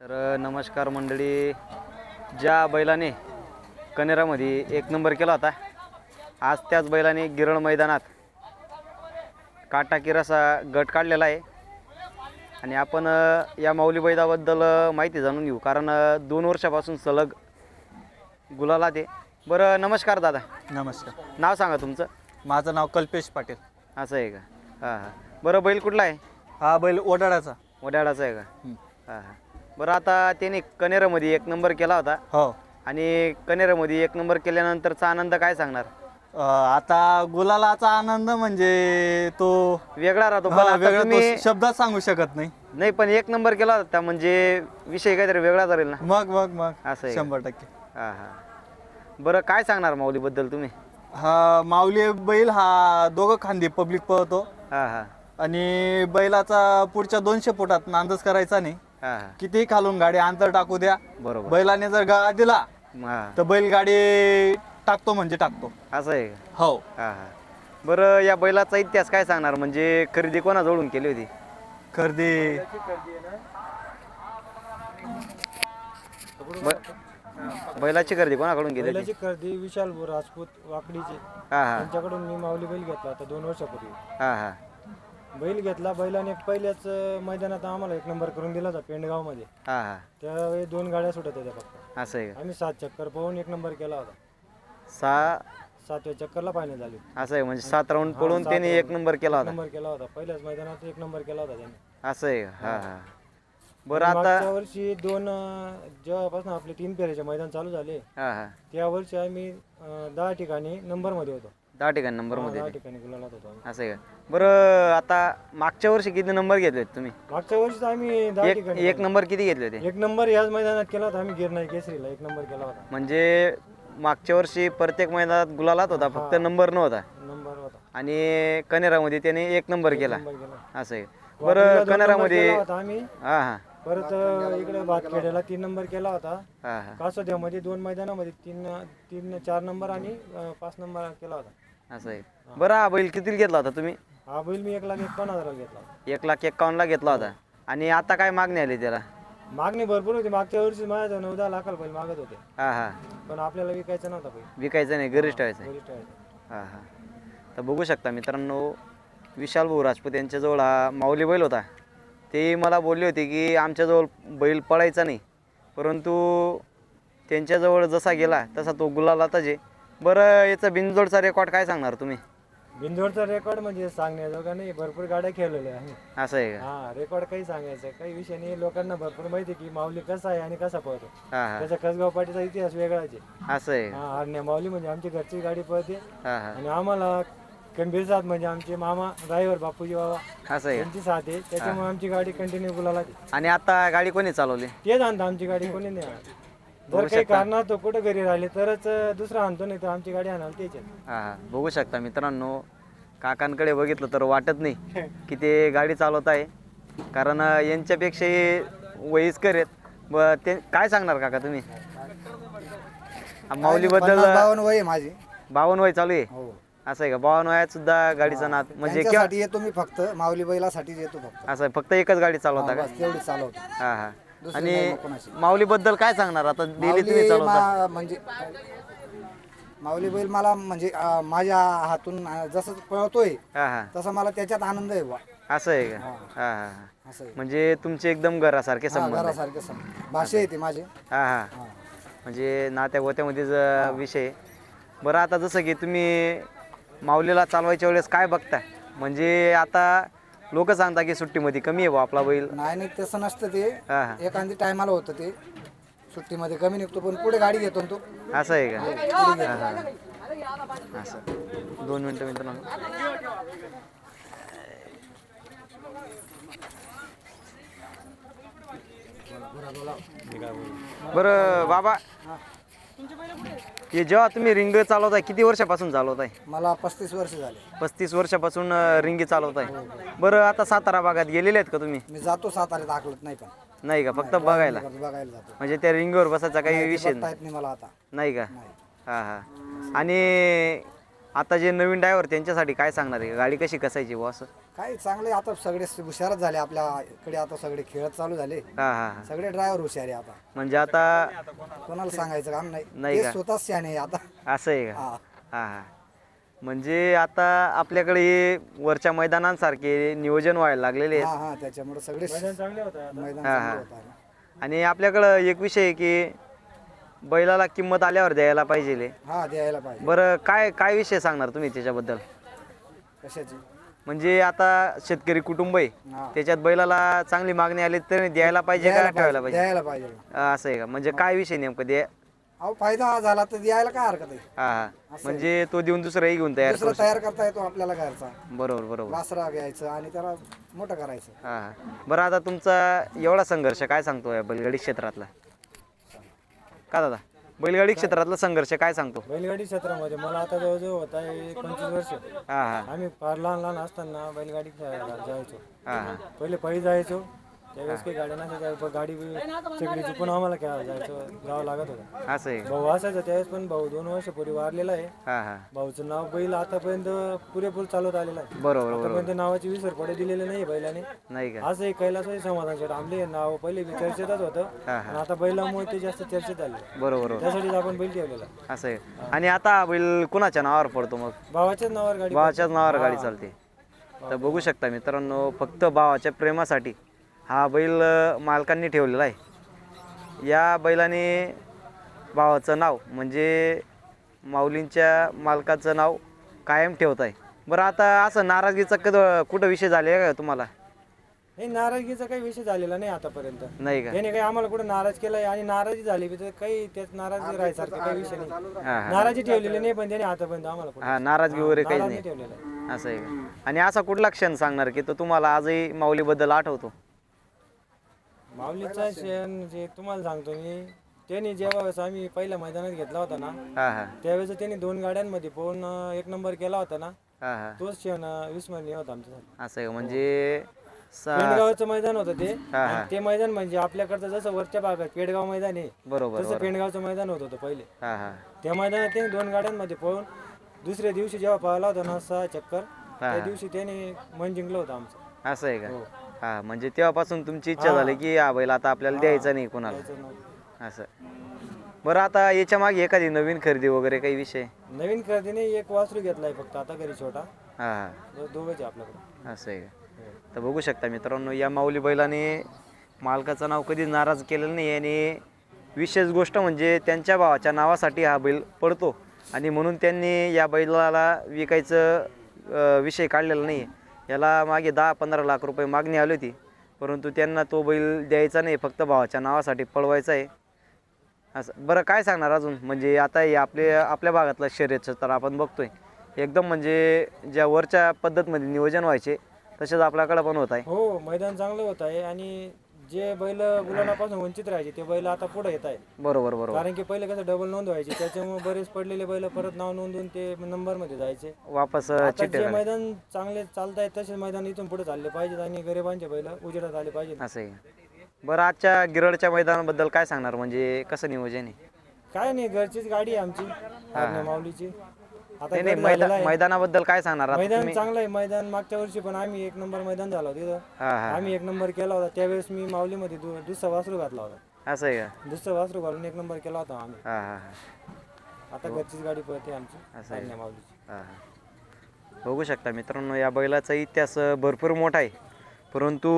तर नमस्कार मंडळी. ज्या बैलाने कनेरामध्ये एक नंबर केला होता आज त्याच बैलाने गिरळ मैदानात काटाकीर असा गट काढलेला आहे. आणि आपण या माऊली बैलाबद्दल माहिती जाणून घेऊ. कारण दोन वर्षापासून सलग गुलाला ते बरं नमस्कार दादा. नमस्कार. नाव सांगा तुमचं. माझं नाव कल्पेश पाटील. असं आहे का? हां हां. बरं बैल कुठला आहे? हा बैल ओडाळाचा वड्याळाचा आहे का? हां हां. बरं आता त्याने कनेरामध्ये एक नंबर केला होता. हो. आणि कनेरामध्ये एक नंबर केल्यानंतरचा आनंद काय सांगणार? अं, आता गुलालाचा आनंद म्हणजे तो वेगळा राहतो पण हा, आता वेगळा तुम्ही शब्दात सांगू शकत नाही. नाही पण एक नंबर केला होता म्हणजे विषय काहीतरी वेगळा जाईल ना. मग मग मग. असं आहे का? शंभर टक्के. हा हा. बरं काय सांगणार माऊलीबद्दल तुम्ही? हा माऊली बैल हा दोघं खांदी पब्लिक पळतो. हा हा. आणि बैलाचा पुढच्या दोनशे फुटात नांदच करायचा नाही. हा. हा कितीही खालून गाडी अंतर टाकू द्या. बरोबर. बैलाने जर गा दिला हा. तर बैल गाडी टाकतो म्हणजे टाकतो. असं आहे का? हो. हा हा. बरं या बैलाचा इतिहास काय सांगणार? म्हणजे खरेदी कोणाजवळून केली होती? खरेदी ब- बैलाची खरेदी कोणाकडून केली होती? बैलाची खरेदी विशाल राजपूत वाकडीचे. हा हा. त्यांच्याकडून मी माऊली बैल घेतला होता दोन वर्षापूर्वी. हा हा. बैल घेतला. बैलाने पहिल्याच अं, मैदानात आम्हाला एक नंबर करून दिला होता पेंडगावमध्ये. हा हा. त्यावेळी दोन गाड्या सुटत होत्या फक्त. असं आहे का? आम्ही सात चक्कर पाहून एक नंबर केला होता. सहा सातव्या चक्करला फायनल झाली असं आहे म्हणजे सात राऊंड पळून त्याने. एक नंबर केला होता. नंबर केला होता. पहिल्याच मैदानात एक नंबर केला होता त्याने. असं आहे का? हा हा. बरं आता मागच्या वर्षी दोन अं, जेव्हापासून आपले तीन फेऱ्याचे मैदान चालू झाले हा हा. त्या वर्षी आम्ही अं, दहा ठिकाणी नंबरमध्ये होतो. दहा ठिकाणी नंबरमध्ये दहा ते. ठिकाणी गुलालात होतो आम्ही. असं आहे का? बरं आता मागच्या वर्षी किती नंबर घेतले होते तुम्ही? मागच्या वर्षी तर आम्ही दहा एक ठिकाणी एक नंबर किती घेतले होते? एक नंबर याच मैदानात केला होता आम्ही गिरनाई केसरीला एक नंबर केला होता. म्हणजे मागच्या वर्षी प्रत्येक मैदानात गुलालात होता फक्त नंबर नव्हता. नंबर होता. आणि कनेरामध्ये त्याने एक नंबर केला. नंबर केला. असं आहे. बरं दोन कनेरामध्ये केला होता आम्ही. हा हा. परत अं, इकडे भातखेड्याला तीन नंबर केला होता. हा हा. कासोद्यामध्ये दोन मैदानामध्ये तीन तीन चार नंबर आणि अं, पाच नंबर केला होता. असं आहे. बरं हा बैल किती घेतला होता तुम्ही? हा बैल मी एक लाख एकावन्न हजाराला घेतला. एक लाख एक्कावन्नला घेतला होता. आणि आता काय मागणी आली त्याला? मागणी भरपूर होती. मागच्या वर्षी माझ्या नऊ दहा लाखाला बैल मागत होते. हा हा. पण आपल्याला विकायचा नव्हता बैल. विकायचं नाही घरीच ठेवायचं आहे. वरिष्ठ आहे. हा हा. तर बघू शकता मित्रांनो विशाल भाऊ राजपूत यांच्याजवळ हा माऊली बैल होता. ते मला बोलले होते की आमच्याजवळ बैल पळायचा नाही. परंतु त्यांच्याजवळ जसा गेला तसा तो गुलालातच आहे. बरं याचा बिनजोडचा रेकॉर्ड काय सांगणार तुम्ही? बिंदोडचा रेकॉर्ड म्हणजे सांगण्याजोगा नाही भरपूर गाड्या खेळलेल्या आहे. असं आहे का? हा रेकॉर्ड काही सांगायचं काही विषय नाही. लोकांना भरपूर माहिती आहे की माऊली कसा आहे आणि कसा पळतो. हा हा. त्याचा कसगाव पाटीचा इतिहास वेगळाच आहे. असं आहे का? हा आणि माऊली म्हणजे आमची घरची गाडी पळते. हा हा. आणि आम्हाला गंभीर साथ म्हणजे आमचे मामा ड्रायव्हर बापूजी बाबा असं आहे का? त्यांची साथ आहे. त्याच्यामुळे आमची गाडी कंटिन्यू गुलाला आणि आता गाडी कोणी चालवली? तेच आणतं आमची गाडी कोणी नाही आणत जर काही कारणात तो कुठं घरी राहिले तरच अं, दुसरा आणतो नाही तर आमची गाडी आणाल आहे. हा हा. बघू शकता मित्रांनो. काकांकडे बघितलं तर वाटत नाही की ते गाडी चालवत आहे. कारण अं, यांच्यापेक्षाही वयस्कर आहेत. ते काय सांगणार काका तुम्ही? माऊलीबद्दल बावन्न वय आहे माझी. बावन्न वय चालू आहे? हो. असं आहे का? बावन्न वयात सुद्धा गाडीचा नाद म्हणजे केव्हा त्यांच्यासाठी येतो मी फक्त. माऊली बैलासाठीच येतो फक्त. असं आहे, फक्त एकच गाडी चालवता का? बस तेवढी चालवतो. हा हा. आणि कोणाची. माऊलीबद्दल काय सांगणार आता डेली तुम्ही माऊली चालवता म्हणजे माऊली बैल मला म्हणजे अं, माझ्या हातून अं, जसं पळतोय हा हा तसं मला त्याच्यात आनंद आहे बुवा. असं आहे का हा हा हा असं आहे. म्हणजे तुमचे एकदम घरासारखे हा, संबंध आहे. घरासारखे सम भाषा येते माझे हा हा हा. म्हणजे नात्या गोत्यामध्येच अं, विषय. बरं आता जसं की तुम्ही माऊलीला चालवायच्या वेळेस काय बघता म्हणजे आता लोक सांगता की सुट्टीमध्ये कमी आहे बा आपला बैल. नाही नाही तसं नसतं ते. हा एखादी टायमाला होतं ते. सुट्टीमध्ये कमी निघतो पण पुढे गाडी घेतो ना तो. असं आहे का? हा, हा. असं. दोन मिनटं मित्रांनो बरं बाबा. हे जेव्हा तुम्ही रिंग चालवताय किती वर्षापासून चालवताय? मला पस्तीस वर्ष झाले. पस्तीस वर्षापासून अं, रिंगी चालवताय. बरं आता सातारा भागात गेलेले आहेत का तुम्ही? मी जातो सातारा दाखवत नाही पण. नाही का? फक्त बघायला. बघायला जातो. म्हणजे त्या रिंगवर बसायचा काही विषय बघता नाही येत नाही. मला आता. नाही का? हां हां. आणि आता जे नवीन ड्रायव्हर त्यांच्यासाठी काय सांगणार आहे? गाडी कशी कसायची बुवा असं? काही चांगले आता सगळे हुशारच झाले आपल्याकडे आता सगळे खेळ चालू झाले. हां हां हां. सगळे ड्रायव्हर हुशार आहे आता. म्हणजे आता कोणाला सांगायचं काम नाही. नाही का? ते स्वतःच शाने आहे आता. असं आहे का? हा. हां हां. म्हणजे आता आपल्याकडे हे वरच्या मैदानांसारखे नियोजन व्हायला लागलेले आहेत. हा हा त्याच्यामुळे सगळे मैदान चांगले होतं हा, हा. आणि आपल्याकडं एक विषय आहे की बैलाला किंमत आल्यावर द्यायला पाहिजे हा द्यायला पाहिजे. बरं काय काय विषय सांगणार तुम्ही त्याच्याबद्दल? कशाची? म्हणजे आता शेतकरी कुटुंब आहे त्याच्यात बैलाला चांगली मागणी आली तर द्यायला पाहिजे का ठेवायला पाहिजे? असं आहे का? म्हणजे काय विषय नेमकं दे अहो फायदा झाला तर द्यायला काय हरकत आहे? हा हा. म्हणजे तो देऊन दुसरंही घेऊन तयार दुसरा करू तयार करता येतो आपल्याला घरचा. बरोबर बरोबर. वासरा घ्यायचं आणि त्याला मोठं करायचं. हा हा. बरं आता तुमचा एवढा संघर्ष काय सांगतो या बैलगाडी क्षेत्रातला? का दादा? बैलगाडी क्षेत्रातला संघर्ष काय सांगतो? बैलगाडी क्षेत्रामध्ये मला आता जवळजवळ होत आहे पंचवीस वर्ष. हा हा. आम्ही फार लहान लहान असताना बैलगाडी खेळायला जायचो. हा हा. पहिले पायी जायचो. त्यावेळेस काही गाड्या नसायच्या पण गाडी सगळी पण आम्हाला खेळायला जायचो जावं लागत होतं. असं आहे? भाऊ असायचा त्यावेळेस पण भाऊ दोन वर्षापूर्वी वारलेला आहे. हा हा. भाऊचं नाव बैल आतापर्यंत पुरेपूर चालवत आलेलं आहे. बरोबर बरोबर. आतापर्यंत नावाची विसर पडे दिलेले नाही बैलाने. नाही का? असं एक कैलास समाधान शेठ. आमले नाव पहिले बी चर्चेतच होतं. हा आणि आता बैलामुळे ते जास्त चर्चेत आले. बरोबर बरोबर. त्यासाठीच आपण बैल ठेवलेला असं आहे. आणि आता हा बैल कुणाच्या नावावर पडतो मग? भावाच्याच नावावर गाडी भावाच्याच नावावर गाडी चालते. तर बघू शकता मित्रांनो फक्त भावाच्या प्रेमासाठी हा बैल मालकांनी ठेवलेला आहे. या बैलाने भावाचं नाव म्हणजे माऊलींच्या मालकाचं नाव कायम ठेवत आहे. बरं आता असं नाराजगीचा कध कुठं विषय झाले का तुम्हाला? हे नाराजगीचा काही विषय झालेला नाही आतापर्यंत. नाही का? त्याने काही आम्हाला कुठे नाराज केलाय आणि नाराजी झाली बी तर काही त्यात नाराजी राहायसारखं काही विषय नाही. हां हां. नाराजी ठेवलेली नाही पण त्याने आतापर्यंत आम्हाला कुठे हां नाराजगी वगैरे नाराज नाही नाही. ठेवलेला असं आहे का? आणि असा कुठला क्षण सांगणार की तो तुम्हाला आजही माऊलीबद्दल आठवतो? माऊलीचा क्षण जे तुम्हाला सांगतो मी त्यांनी जेव्हा वेळेस आम्ही पहिल्या मैदानात घेतला होता ना हां हां. त्यावेळेस त्यांनी दोन गाड्यांमध्ये पोहून एक नंबर केला होता ना हां हां. तोच अं, विस्मरणीय होता आमच्यासाठी असं आहे का? म्हणजे स- पेंडगावचं मैदान होतं ते. हा. आणि ते मैदान म्हणजे आपल्याकडचं जसं वरच्या भागात पेडगाव मैदान आहे बरोबर तसं पेंडगावचं मैदान होत होतं पहिले. हां हां. त्या मैदानात त्यांनी दोन गाड्यांमध्ये पळून दुसऱ्या दिवशी जेव्हा पळाला होता ना सहा चक्कर त्या दिवशी त्याने मन जिंकलं होतं आमचं. असं आहे. का? हा. म्हणजे तेव्हापासून तुमची इच्छा झाली की हा बैल आता आपल्याला द्यायचा नाही कोणाला. असं. बरं आता याच्या मागे एखादी नवीन खरेदी वगैरे काही विषय? नवीन खरेदीने एक वासरू घेतलाय फक्त आता घरी छोटा. हा हा. दो- दोघंच आहे आपल्याकडे. असं आहे का? तर बघू शकता मित्रांनो या माऊली बैलाने मालकाचं नाव कधीच नाराज केलेलं नाही आणि विशेष गोष्ट म्हणजे त्यांच्या भावाच्या नावासाठी हा बैल पडतो. आणि म्हणून त्यांनी या बैलाला विकायचं अं, विषय काढलेला नाही याला मागे दहा पंधरा लाख रुपये मागणी आली होती. परंतु त्यांना तो बैल द्यायचा नाही फक्त भावाच्या नावासाठी पळवायचा आहे. असं बरं काय सांगणार अजून? म्हणजे आता हे आपले आपल्या भागातला शर्यतचं तर आपण बघतोय. एकदम म्हणजे ज्या वरच्या पद्धतमध्ये नियोजन व्हायचे तसेच आपल्याकडं पण होत आहे. हो मैदान चांगलं होत आहे आणि जे बैल गुलाबापासून वंचित राहायचे ते बैल आता पुढे येत आहे बरोबर बरोबर. कारण की पहिले कसं डबल नोंद व्हायची त्याच्यामुळे बरेच पडलेले बैल परत नाव नोंदवून ते नंबरमध्ये जायचे. वापस आता जे मैदान चांगले चालत आहेत तसे मैदान इथून पुढे चालले पाहिजेत आणि गरिबांचे बैल उजेडात आले पाहिजेत. असं आहे. बरं आजच्या गिरडच्या मैदानाबद्दल काय सांगणार? म्हणजे कसं नियोजन आहे? काय नाही घरचीच गाडी आहे आमची माऊलीची. आता नाही, नाही गट झालेला मैदान आहे. मैदानाबद्दल काय सांगणार? मैदान तुम्ही चांगलं आहे. मैदान मागच्या वर्षी पण आम्ही एक नंबर मैदान झालो तिथं हा हा आम्ही एक नंबर केला होता. त्यावेळेस मी माऊलीमध्ये दु- दुसरा वासरू घातला होता. असं आहे का? दुसरा वासरू घालून एक नंबर केला होता आम्ही. हा हा हा. आता घरचीच गाडी पळते आमची. असं माऊलीची. हा हा. बघू शकता मित्रांनो या बैलाचा इतिहास भरपूर मोठा आहे. परंतु